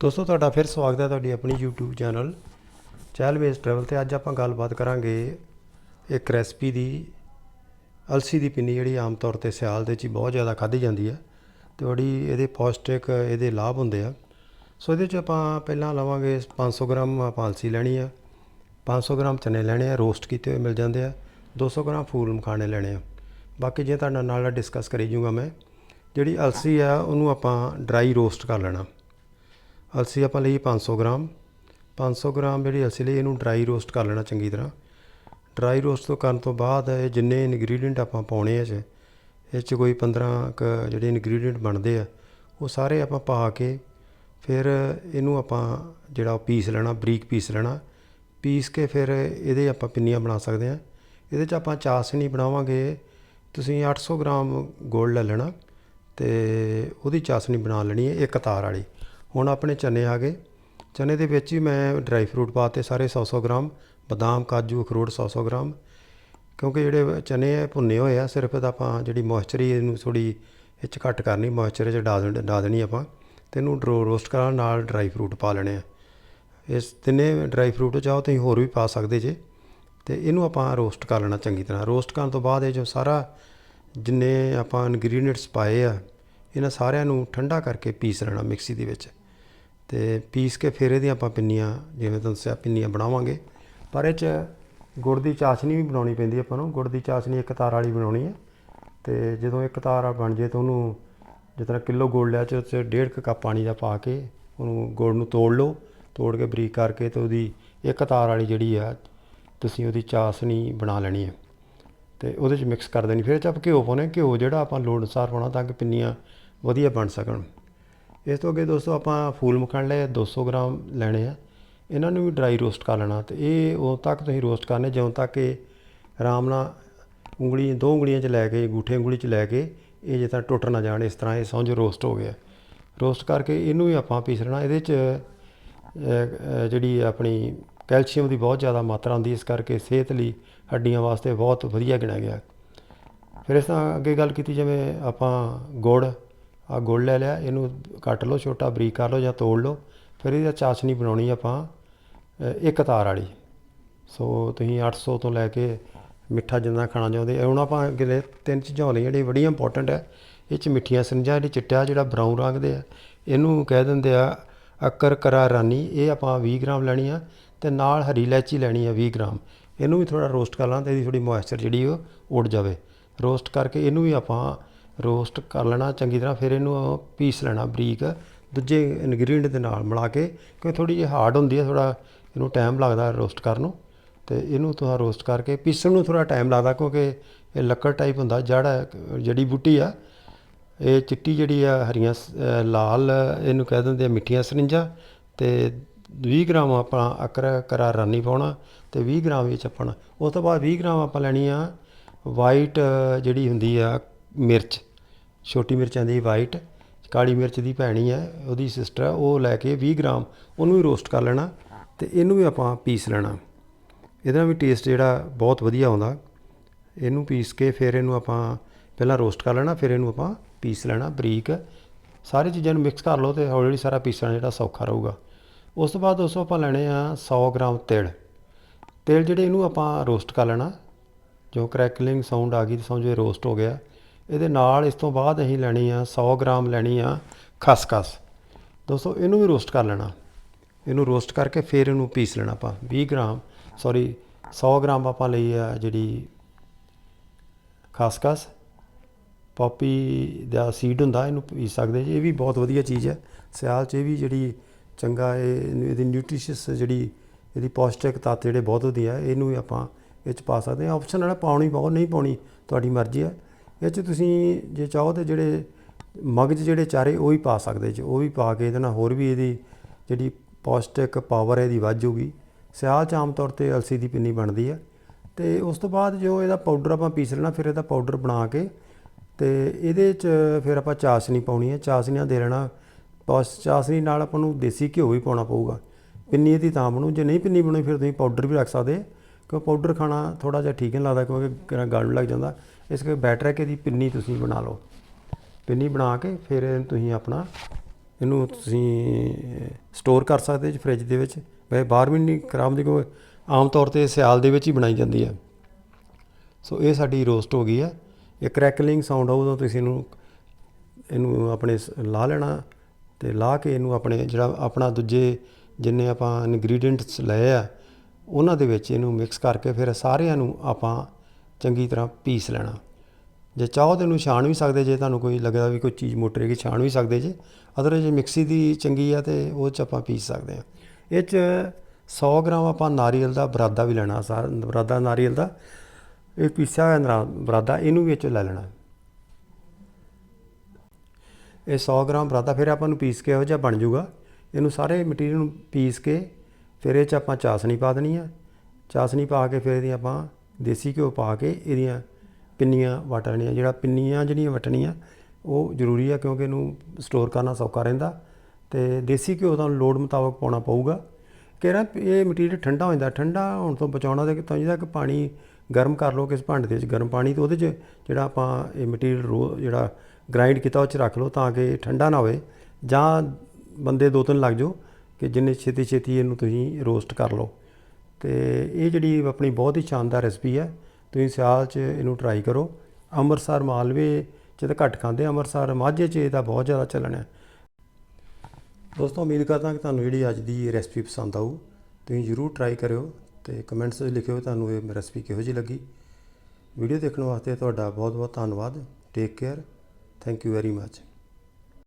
ਦੋਸਤੋ, ਤੁਹਾਡਾ ਫਿਰ ਸਵਾਗਤ ਹੈ ਤੁਹਾਡੀ ਆਪਣੀ YouTube channel Chahal base travel ਤੇ ਅੱਜ ਆਪਾਂ ਗੱਲਬਾਤ ਕਰਾਂਗੇ ਇੱਕ ਰੈਸਪੀ ਦੀ, ਅਲਸੀ ਦੀ ਪਿੰਨੀ ਜਿਹੜੀ ਆਮ ਤੌਰ ਤੇ ਸਿਆਲ ਦੇ ਵਿੱਚ ਹੀ ਬਹੁਤ ਜ਼ਿਆਦਾ ਖਾਧੀ ਜਾਂਦੀ ਹੈ ਤੇ ਬੜੀ ਇਹਦੇ ਪੌਸ਼ਟਿਕ ਇਹਦੇ ਲਾਭ ਹੁੰਦੇ ਆ। ਸੋ ਇਹਦੇ ਚ ਆਪਾਂ ਪਹਿਲਾਂ ਲਵਾਂਗੇ 500 ਗ੍ਰਾਮ ਆਪਾਂ ਅਲਸੀ ਲੈਣੀ ਆ 500 ਗ੍ਰਾਮ ਚਨੇ ਲੈਣੇ ਆ ਰੋਸਟ ਕੀਤੇ ਹੋਏ ਮਿਲ ਜਾਂਦੇ ਆ 200 ਗ੍ਰਾਮ ਫੂਲ ਮਖਾਣੇ ਲੈਣੇ ਆ। ਬਾਕੀ ਜੇ ਤੁਹਾਡਾ ਨਾਲ ਡਿਸਕਸ ਕਰੀ ਜੂਗਾ ਮੈਂ, ਜਿਹੜੀ ਅਲਸੀ ਆ ਉਹਨੂੰ ਆਪਾਂ ਡਰਾਈ ਰੋਸਟ ਕਰ ਲੈਣਾ। ਅਲਸੀ ਆਪਾਂ ਲਈ 500 ਗ੍ਰਾਮ। 500 ਗ੍ਰਾਮ ਜਿਹੜੀ ਅਲਸੀ ਲਈ ਇਹਨੂੰ ਡਰਾਈ ਰੋਸਟ ਕਰ ਲੈਣਾ ਚੰਗੀ ਤਰ੍ਹਾਂ। ਡਰਾਈ ਰੋਸਟ ਤੋਂ ਕਰਨ ਤੋਂ ਬਾਅਦ ਇਹ ਜਿੰਨੇ ਇਨਗਰੀਡੀਅੰਟ ਆਪਾਂ ਪਾਉਣੇ ਆ ਚ, ਇਹ ਚ ਕੋਈ 15 ਕ ਜਿਹੜੇ ਇਨਗਰੀਡੀਅੰਟ ਬਣਦੇ ਆ, ਉਹ ਸਾਰੇ ਆਪਾਂ ਪਾ ਕੇ ਫਿਰ ਇਹਨੂੰ ਆਪਾਂ ਜਿਹੜਾ ਉਹ ਪੀਸ ਲੈਣਾ, ਬਰੀਕ ਪੀਸ ਲੈਣਾ। ਪੀਸ ਕੇ ਫਿਰ ਇਹਦੇ ਆਪਾਂ ਪਿੰਨੀਆਂ ਬਣਾ ਸਕਦੇ ਆ। ਇਹਦੇ ਚ ਆਪਾਂ ਚਾਸ਼ਨੀ ਬਣਾਵਾਂਗੇ, ਤੁਸੀਂ 800 ਗ੍ਰਾਮ ਗੋਲ ਲੈ ਲੈਣਾ ਤੇ ਉਹਦੀ ਚਾਸਣੀ ਬਣਾ ਲੈਣੀ ਹੈ ਇੱਕ ਤਾਰ ਵਾਲੀ। ਹੁਣ ਆਪਣੇ ਚਨੇ ਆ ਗਏ। ਚਨੇ ਦੇ ਵਿੱਚ ਹੀ ਮੈਂ ਡਰਾਈ ਫਰੂਟ ਪਾਤੇ ਸਾਰੇ 100-100 ਗ੍ਰਾਮ, ਬਦਾਮ, ਕਾਜੂ, ਅਖਰੋਟ 100-100 ਗ੍ਰਾਮ। ਕਿਉਂਕਿ ਜਿਹੜੇ ਚਨੇ ਆ, ਭੁੰਨੇ ਹੋਏ ਆ, ਸਿਰਫ ਤਾਂ ਆਪਾਂ ਜਿਹੜੀ ਮੋਇਸਚਰ ਇਹਨੂੰ ਥੋੜੀ ਇਹ 'ਚ ਘੱਟ ਕਰਨੀ ਮੋਇਸਚਰ 'ਚ ਡਾਲ ਦੇਣ- ਡਾ ਦੇਣੀ ਆਪਾਂ। ਤੇ ਇਹਨੂੰ ਡਰੋ ਰੋਸਟ ਕਰਾਂ ਨਾਲ ਡਰਾਈ ਫਰੂਟ ਪਾ ਲੈਣੇ ਆ। ਇਸ ਤਿੰਨੇ ਡਰਾਈ ਫਰੂਟ ਚਾਹੋ ਤੁਸੀਂ ਹੋਰ ਵੀ ਪਾ ਸਕਦੇ ਜੇ। ਤੇ ਇਹਨੂੰ ਆਪਾਂ ਰੋਸਟ ਕਰ ਲੈਣਾ ਚੰਗੀ ਤਰ੍ਹਾਂ। ਰੋਸਟ ਕਰਨ ਤੋਂ ਬਾਅਦ ਇਹ ਜੋ ਸਾਰਾ ਜਿੰਨੇ ਆਪਾਂ ਇਨਗਰੀਡੀਅੰਟਸ ਪਾਏ ਆ, ਇਹਨਾਂ ਸਾਰਿਆਂ ਨੂੰ ਠੰਡਾ ਕਰਕੇ ਪੀਸ ਲੈਣਾ ਮਿਕਸੀ ਦੇ ਵਿੱਚ। ਤੇ ਪੀਸ ਕੇ ਫਿਰ ਇਹਦੀਆਂ ਆਪਾਂ ਪਿੰਨੀਆਂ, ਜਿਵੇਂ ਤੁਹਾਨੂੰ ਦੱਸਿਆ, ਪਿੰਨੀਆਂ ਬਣਾਵਾਂਗੇ। ਪਰ ਇਹ ਚ ਗੁੜ ਦੀ ਚਾਸ਼ਨੀ ਵੀ ਬਣਾਉਣੀ ਪੈਂਦੀ ਆਪਾਂ ਨੂੰ। ਗੁੜ ਦੀ ਚਾਸ਼ਨੀ ਇੱਕ ਤਾਰ ਵਾਲੀ ਬਣਾਉਣੀ ਹੈ। ਤੇ ਜਦੋਂ ਇੱਕ ਤਾਰ ਬਣ ਜੇ ਤਾਂ ਉਹਨੂੰ ਜਿਸ ਤਰ੍ਹਾਂ ਕਿਲੋ ਗੁੜ ਲਿਆ ਚ ਉਹ 'ਚ ਡੇਢ ਕੁ ਕੱਪ ਪਾਣੀ ਦਾ ਪਾ ਕੇ ਉਹਨੂੰ ਗੁੜ ਨੂੰ ਤੋੜ ਲਓ। ਤੋੜ ਕੇ ਬਰੀਕ ਕਰਕੇ ਤੇ ਉਹਦੀ ਇੱਕ ਤਾਰ ਵਾਲੀ ਜਿਹੜੀ ਆ, ਤੁਸੀਂ ਉਹਦੀ ਚਾਸ਼ਨੀ ਬਣਾ ਲੈਣੀ ਹੈ। ਤੇ ਉਹਦੇ 'ਚ ਮਿਕਸ ਕਰ ਦੇਣੀ। ਫਿਰ 'ਚ ਆਪਾਂ ਘਿਓ ਪਾਉਣਾ। ਘਿਓ ਜਿਹੜਾ ਆਪਾਂ ਲੋੜ ਅਨੁਸਾਰ ਪਾਉਣਾ ਤਾਂ ਕਿ ਪਿੰਨੀਆਂ ਵਧੀਆ ਬਣ ਸਕਣ। ਇਸ ਤੋਂ ਅੱਗੇ ਦੋਸਤੋ ਆਪਾਂ ਫੂਲ ਮਖਾਣੇ ਲਏ 200 ਗ੍ਰਾਮ ਲੈਣੇ ਆ। ਇਹਨਾਂ ਨੂੰ ਵੀ ਡਰਾਈ ਰੋਸਟ ਕਰ ਲੈਣਾ ਤੇ ਇਹ ਉਦੋਂ ਤੱਕ ਤੁਸੀਂ ਰੋਸਟ ਕਰਨੇ, ਜਦੋਂ ਤੱਕ ਇਹ ਆਰਾਮ ਨਾਲ ਉਂਗਲੀ, ਦੋ ਉਂਗਲੀਆਂ 'ਚ ਲੈ ਕੇ ਅੰਗੂਠੇ ਉਂਗਲੀ 'ਚ ਲੈ ਕੇ ਇਹ ਜੇ ਤਾਂ ਟੁੱਟ ਨਾ ਜਾਣ, ਇਸ ਤਰ੍ਹਾਂ ਇਹ ਸਮਝ ਰੋਸਟ ਹੋ ਗਿਆ। ਰੋਸਟ ਕਰਕੇ ਇਹਨੂੰ ਵੀ ਆਪਾਂ ਪੀਸ ਲੈਣਾ। ਇਹਦੇ 'ਚ ਜਿਹੜੀ ਆਪਣੀ ਕੈਲਸ਼ੀਅਮ ਦੀ ਬਹੁਤ ਜ਼ਿਆਦਾ ਮਾਤਰਾ ਹੁੰਦੀ, ਇਸ ਕਰਕੇ ਸਿਹਤ ਲਈ ਹੱਡੀਆਂ ਵਾਸਤੇ ਬਹੁਤ ਵਧੀਆ ਗਿਣਿਆ ਗਿਆ। ਫਿਰ ਇਸ ਤਰ੍ਹਾਂ ਅੱਗੇ ਗੱਲ ਕੀਤੀ, ਜਿਵੇਂ ਆਪਾਂ ਗੁੜ ਆ ਗੁੜ ਲੈ ਲਿਆ, ਇਹਨੂੰ ਕੱਟ ਲਓ ਛੋਟਾ, ਬਰੀਕ ਕਰ ਲਓ ਜਾਂ ਤੋੜ ਲਓ। ਫਿਰ ਇਹਦਾ ਚਾਸ਼ਨੀ ਬਣਾਉਣੀ ਆਪਾਂ ਇੱਕ ਤਾਰ ਵਾਲੀ। ਸੋ ਤੁਸੀਂ 800 ਤੋਂ ਲੈ ਕੇ ਮਿੱਠਾ ਜਿੰਨਾ ਖਾਣਾ ਚਾਹੁੰਦੇ ਹੁਣ ਆਪਾਂ ਅਗਲੇ ਤਿੰਨ ਚੀਜ਼ਾਂ ਲਈਆਂ ਜਿਹੜੀ ਬੜੀਆਂ ਇੰਪੋਰਟੈਂਟ ਹੈ, ਇਹ ਚ ਮਿੱਠੀਆਂ ਸਰਿੰਜਾਂ ਜਿਹੜੀ ਚਿੱਟਾ, ਜਿਹੜਾ ਬਰਾਊਨ ਰੰਗ ਦੇ ਆ, ਇਹਨੂੰ ਕਹਿ ਦਿੰਦੇ ਆ ਅਕਰ ਕਰਾ ਰਾਨੀ, ਇਹ ਆਪਾਂ 20 ਗ੍ਰਾਮ ਲੈਣੀ ਆ ਤੇ ਨਾਲ ਹਰੀ ਇਲਾਇਚੀ ਲੈਣੀ ਆ 20 ਗ੍ਰਾਮ। ਇਹਨੂੰ ਵੀ ਥੋੜਾ ਰੋਸਟ ਕਰ ਲਾਂ ਤੇ ਇਹਦੀ ਥੋੜੀ ਮੋਇਸਚਰ ਜਿਹੜੀ ਉਹ ਉੱਡ ਜਾਵੇ। ਰੋਸਟ ਕਰਕੇ ਇਹਨੂੰ ਵੀ ਆਪਾਂ ਰੋਸਟ ਕਰ ਲੈਣਾ, ਚੰਗੀ ਤਰ੍ਹਾਂ ਫਿਰ ਇਹਨੂੰ ਪੀਸ ਲੈਣਾ ਬਰੀਕ, ਦੂਜੇ ਇਨਗਰੀਡੀਅੰਟ ਦੇ ਨਾਲ ਮਿਲਾ ਕੇ, ਕਿਉਂਕਿ ਥੋੜੀ ਜਿਹੀ ਹਾਰਡ ਹੁੰਦੀ ਹੈ ਥੋੜਾ ਇਹਨੂੰ ਟਾਈਮ ਲੱਗਦਾ ਰੋਸਟ ਕਰਨ ਨੂੰ, ਤੇ ਇਹਨੂੰ ਥੋੜਾ ਰੋਸਟ ਕਰਕੇ ਪੀਸਣ ਨੂੰ ਥੋੜਾ ਟਾਈਮ ਲੱਗਦਾ, ਕਿਉਂਕਿ ਇਹ ਲੱਕੜ ਟਾਈਪ ਹੁੰਦਾ ਜੜ ਜੜੀ ਬੂਟੀ ਆ, ਇਹ ਚਿੱਟੀ ਜਿਹੜੀ ਆ, ਹਰੀਆਂ ਸ- ਲਾਲ, ਇਹਨੂੰ ਕਹਿ ਦਿੰਦੇ ਆ ਮਿੱਠੀਆਂ ਸਰਿੰਜਾਂ, ਤੇ 20 ਗ੍ਰਾਮ ਆਪਾਂ ਅਕਰ, ਕਰਾ ਰਾਨੀ ਪਾਉਣਾ, ਤੇ 20 ਗ੍ਰਾਮ ਵਿੱਚ ਆਪਣਾ ਉਸ ਤੋਂ ਬਾਅਦ 20 ਗ੍ਰਾਮ ਆਪਾਂ ਲੈਣੀ ਆ ਵਾਈਟ ਜਿਹੜੀ ਹੁੰਦੀ ਆ ਮਿਰਚ। ਛੋਟੀ ਮਿਰਚਾਂ ਦੀ ਵਾਈਟ ਕਾਲੀ ਮਿਰਚ ਦੀ ਭੈਣੀ ਹੈ, ਉਹਦੀ ਸਿਸਟਰ ਹੈ, ਉਹ ਲੈ ਕੇ 20 ਗ੍ਰਾਮ ਉਹਨੂੰ ਵੀ ਰੋਸਟ ਕਰ ਲੈਣਾ ਤੇ ਇਹਨੂੰ ਵੀ ਆਪਾਂ ਪੀਸ ਲੈਣਾ। ਇਹਦਾ ਵੀ ਟੇਸਟ ਜਿਹੜਾ ਬਹੁਤ ਵਧੀਆ ਆਉਂਦਾ। ਇਹਨੂੰ ਪੀਸ ਕੇ ਫਿਰ ਇਹਨੂੰ ਆਪਾਂ ਪਹਿਲਾਂ ਰੋਸਟ ਕਰ ਲੈਣਾ, ਫਿਰ ਇਹਨੂੰ ਆਪਾਂ ਪੀਸ ਲੈਣਾ ਬਰੀਕ। ਸਾਰੀ ਚੀਜ਼ਾਂ ਨੂੰ ਮਿਕਸ ਕਰ ਲਓ ਤੇ ਹੌਲੀ ਹੌਲੀ ਸਾਰਾ ਪੀਸਣਾ ਜਿਹੜਾ ਸੌਖਾ ਰਹੂਗਾ। ਉਸ ਤੋਂ ਬਾਅਦ ਦੋਸਤੋ ਆਪਾਂ ਲੈਣੇ ਆ 100 ਗ੍ਰਾਮ ਤਿਲ। ਤਿਲ ਜਿਹੜੇ ਇਹਨੂੰ ਆਪਾਂ ਰੋਸਟ ਕਰ ਲੈਣਾ, ਜੋ ਕ੍ਰੈਕਲਿੰਗ ਸਾਊਂਡ ਆ ਗਈ ਤਾਂ ਸਮਝੋ ਇਹ ਰੋਸਟ ਹੋ ਗਿਆ। ਇਹਦੇ ਨਾਲ ਇਸ ਤੋਂ ਬਾਅਦ ਅਸੀਂ ਲੈਣੀ ਆ 100 ਗ੍ਰਾਮ ਲੈਣੀ ਆ ਖਸਖਸ। ਦੋਸਤੋ, ਇਹਨੂੰ ਵੀ ਰੋਸਟ ਕਰ ਲੈਣਾ। ਇਹਨੂੰ ਰੋਸਟ ਕਰਕੇ ਫਿਰ ਇਹਨੂੰ ਪੀਸ ਲੈਣਾ ਆਪਾਂ। 20 ਗ੍ਰਾਮ, ਸੌਰੀ 100 ਗ੍ਰਾਮ ਆਪਾਂ ਲਈ ਆ ਜਿਹੜੀ ਖਸਖਸ। ਪੋਪੀ ਦਾ ਸੀਡ ਹੁੰਦਾ, ਇਹਨੂੰ ਪੀਸ ਸਕਦੇ ਜੀ। ਇਹ ਵੀ ਬਹੁਤ ਵਧੀਆ ਚੀਜ਼ ਹੈ। ਸਿਆਲ 'ਚ ਇਹ ਵੀ ਜਿਹੜੀ ਚੰਗਾ ਇਹ, ਇਹਦੀ ਨਿਊਟ੍ਰੀਸ਼ੀਅਸ ਜਿਹੜੀ ਇਹਦੀ ਪੌਸ਼ਟਿਕ ਤੱਤ ਜਿਹੜੇ ਬਹੁਤ ਵਧੀਆ, ਇਹਨੂੰ ਵੀ ਆਪਾਂ ਇਹ 'ਚ ਪਾ ਸਕਦੇ ਹਾਂ। ਆਪਸ਼ਨ ਹੈ ਪਾਉਣੀ ਬਹੁਤ, ਨਹੀਂ ਪਾਉਣੀ, ਤੁਹਾਡੀ ਮਰਜ਼ੀ ਹੈ। ਇਹ 'ਚ ਤੁਸੀਂ ਜੇ ਚਾਹੋ ਤੇ ਜਿਹੜੇ ਮਗਜ ਜਿਹੜੇ ਚਾਰੇ ਉਹ ਵੀ ਪਾ ਸਕਦੇ ਜੇ, ਉਹ ਵੀ ਪਾ ਕੇ ਇਹਦੇ ਨਾਲ ਹੋਰ ਵੀ ਇਹਦੀ ਜਿਹੜੀ ਪੌਸ਼ਟਿਕ ਪਾਵਰ ਹੈ ਇਹਦੀ ਵੱਧ ਜੂਗੀ ਸਿਆਲ 'ਚ ਆਮ ਤੌਰ ਤੇ ਅਲਸੀ ਦੀ ਪਿੰਨੀ ਬਣਦੀ ਹੈ ਤੇ ਉਸ ਤੋਂ ਬਾਅਦ ਜੋ ਇਹਦਾ ਪਾਊਡਰ ਆਪਾਂ ਪੀਸ ਲੈਣਾ, ਫਿਰ ਇਹਦਾ ਪਾਊਡਰ ਬਣਾ ਕੇ ਤੇ ਇਹਦੇ 'ਚ ਫਿਰ ਆਪਾਂ ਚਾਸ਼ਨੀ ਪਾਉਣੀ ਹੈ। ਚਾਸ਼ਨੀਆਂ ਦੇ ਲੈਣਾ ਬਸ ਚਾਸ਼ਨੀ ਨਾਲ ਆਪਾਂ ਨੂੰ ਦੇਸੀ ਘਿਓ ਵੀ ਪਾਉਣਾ ਪਊਗਾ। ਪਿੰਨੀ ਇਹਦੀ ਤਾਂ ਬਣੂ। ਜੇ ਨਹੀਂ ਪਿੰਨੀ ਬਣੂ, ਫਿਰ ਤੁਸੀਂ ਪਾਊਡਰ ਵੀ ਰੱਖ ਸਕਦੇ। ਕਿਉਂ ਪਾਊਡਰ ਖਾਣਾ ਥੋੜਾ ਜਿਹਾ ਠੀਕ ਨਹੀਂ ਲੱਗਦਾ ਕਿਉਂਕਿ ਗਲ ਲੱਗ ਜਾਂਦਾ। ਇਸ ਕਰਕੇ ਬੈਟਰ ਹੈ ਕਿ ਇਹਦੀ ਪਿੰਨੀ ਤੁਸੀਂ ਬਣਾ ਲਓ। ਪਿੰਨੀ ਬਣਾ ਕੇ ਫਿਰ ਇਹਨੂੰ ਤੁਸੀਂ ਆਪਣਾ ਇਹਨੂੰ ਤੁਸੀਂ ਸਟੋਰ ਕਰ ਸਕਦੇ ਜੀ ਫ੍ਰਿਜ ਦੇ ਵਿੱਚ। ਵੈਸੇ ਬਾਹਰ ਵੀ ਨਹੀਂ ਖਰਾਬ ਹੁੰਦੀ ਕਿਉਂਕਿ ਆਮ ਤੌਰ ਤੇ ਸਿਆਲ ਦੇ ਵਿੱਚ ਹੀ ਬਣਾਈ ਜਾਂਦੀ ਹੈ। ਸੋ ਇਹ ਸਾਡੀ ਰੋਸਟ ਹੋ ਗਈ ਹੈ। ਇਹ ਕ੍ਰੈਕਲਿੰਗ ਸਾਊਂਡ ਆਊ ਤੁਸੀਂ ਇਹਨੂੰ ਇਹਨੂੰ ਆਪਣੇ ਸ- ਲਾ ਲੈਣਾ ਤੇ ਲਾ ਕੇ ਇਹਨੂੰ ਆਪਣੇ ਜਿਹੜਾ ਆਪਣਾ ਦੂਜੇ ਜਿੰਨੇ ਆਪਾਂ ਇਨਗਰੀਡੀਅੰਟਸ ਲਏ ਆ ਉਹਨਾਂ ਦੇ ਵਿੱਚ ਇਹਨੂੰ ਮਿਕਸ ਕਰਕੇ ਫਿਰ ਸਾਰਿਆਂ ਨੂੰ ਆਪਾਂ ਚੰਗੀ ਤਰ੍ਹਾਂ ਪੀਸ ਲੈਣਾ। ਜੇ ਚਾਹੋ ਤਾਂ ਇਹਨੂੰ ਛਾਣ ਵੀ ਸਕਦੇ, ਜੇ ਤੁਹਾਨੂੰ ਕੋਈ ਲੱਗਦਾ ਵੀ ਕੋਈ ਚੀਜ਼ ਮੋਟਰ ਹੈਗੀ, ਛਾਣ ਵੀ ਸਕਦੇ ਜੇ। ਅਦਰ ਜੇ ਮਿਕਸੀ ਦੀ ਚੰਗੀ ਆ ਤੇ ਉਹ ਚ ਆਪਾਂ ਪੀਸ ਸਕਦੇ ਆ ਇਹ ਚ 100 ਗ੍ਰਾਮ ਆਪਾਂ ਨਾਰੀਅਲ ਦਾ ਬਰਾਦਾ ਵੀ ਲੈਣਾ, ਸਾਰ ਬਰਾਦਾ ਨਾਰੀਅਲ ਦਾ। ਇਹ ਪੀਸਿਆ ਹੋਇਆ ਨਰਾ- ਬਰਾਦਾ, ਇਹਨੂੰ ਵੀ ਇਹ 'ਚੋਂ ਲੈ ਲੈਣਾ। ਇਹ 100 ਗ੍ਰਾਮ ਬਰਾਦਾ ਫਿਰ ਆਪਾਂ ਨੂੰ ਪੀਸ ਕੇ ਇਹੋ ਜਿਹਾ ਬਣ ਜਾਊਗਾ ਇਹਨੂੰ ਸਾਰੇ ਮਟੀਰੀਅਲ ਨੂੰ ਪੀਸ ਕੇ ਫਿਰ ਇਹ 'ਚ ਆਪਾਂ ਚਾਸਣੀ ਪਾ ਦੇਣੀ ਆ। ਚਾਸਣੀ ਪਾ ਕੇ ਫਿਰ ਇਹਦੀ ਆਪਾਂ ਦੇਸੀ ਘਿਓ ਪਾ ਕੇ ਇਹਦੀਆਂ ਪਿੰਨੀਆਂ ਵਟਣੀਆਂ, ਜਿਹੜਾ ਪਿੰਨੀਆਂ ਜਿਹੜੀਆਂ ਵਟਣੀਆਂ, ਉਹ ਜ਼ਰੂਰੀ ਆ ਕਿਉਂਕਿ ਇਹਨੂੰ ਸਟੋਰ ਕਰਨਾ ਸੌਖਾ ਰਹਿੰਦਾ। ਤੇ ਦੇਸੀ ਘਿਓ ਤੁਹਾਨੂੰ ਲੋੜ ਮੁਤਾਬਕ ਪਾਉਣਾ ਪਊਗਾ। ਕਿਹੜਾ ਇਹ ਮਟੀਰੀਅਲ ਠੰਡਾ ਹੋ ਜਾਂਦਾ, ਠੰਡਾ ਹੋਣ ਤੋਂ ਬਚਾਉਣਾ ਤੇ ਤਾਂ ਜਿਹਦਾ ਕਿ ਪਾਣੀ ਗਰਮ ਕਰ ਲਓ, ਕਿਸ ਭਾਂਡੇ ਦੇ ਵਿੱਚ ਗਰਮ ਪਾਣੀ ਤੇ ਉਹਦੇ 'ਚ ਜਿਹੜਾ ਆਪਾਂ ਇਹ ਮਟੀਰੀਅਲ ਰੋ ਜਿਹੜਾ ਗ੍ਰਾਈਂਡ ਕੀਤਾ, ਉਹ 'ਚ ਰੱਖ ਲਓ ਤਾਂ ਕਿ ਠੰਡਾ ਨਾ ਹੋਵੇ। ਜਾਂ ਬੰਦੇ ਦੋ ਤਿੰਨ ਲੱਗ ਜਾਓ ਕਿ ਜਿੰਨੇ ਛੇਤੀ ਛੇਤੀ ਇਹਨੂੰ ਤੁਸੀਂ ਰੋਸਟ ਕਰ ਲਓ। ਤੇ ਇਹ ਜਿਹੜੀ ਆਪਣੀ ਬਹੁਤ ਹੀ ਸ਼ਾਨਦਾਰ ਰੈਸਪੀ ਹੈ, ਤੁਸੀਂ ਸਿਆਲ 'ਚ ਇਹਨੂੰ ਟਰਾਈ ਕਰੋ। ਅੰਮ੍ਰਿਤਸਰ ਮਾਲਵੇ 'ਚ ਤਾਂ ਘੱਟ ਖਾਂਦੇ, ਅੰਮ੍ਰਿਤਸਰ ਮਾਝੇ 'ਚ ਇਹਦਾ ਬਹੁਤ ਜ਼ਿਆਦਾ ਚੱਲਣ ਹੈ। ਦੋਸਤੋ, ਉਮੀਦ ਕਰਦਾ ਕਿ ਤੁਹਾਨੂੰ ਜਿਹੜੀ ਅੱਜ ਦੀ ਰੈਸਪੀ ਪਸੰਦ ਆਊ, ਤੁਸੀਂ ਜਰੂਰ ਟਰਾਈ ਕਰਿਓ ਤੇ ਕਮੈਂਟਸ ਵਿੱਚ ਲਿਖਿਓ ਤੁਹਾਨੂੰ ਇਹ ਰੈਸਪੀ ਕਿਹੋ ਜਿਹੀ ਲੱਗੀ। ਵੀਡੀਓ ਦੇਖਣ ਵਾਸਤੇ ਤੁਹਾਡਾ ਬਹੁਤ ਬਹੁਤ ਧੰਨਵਾਦ। Take care thank you very much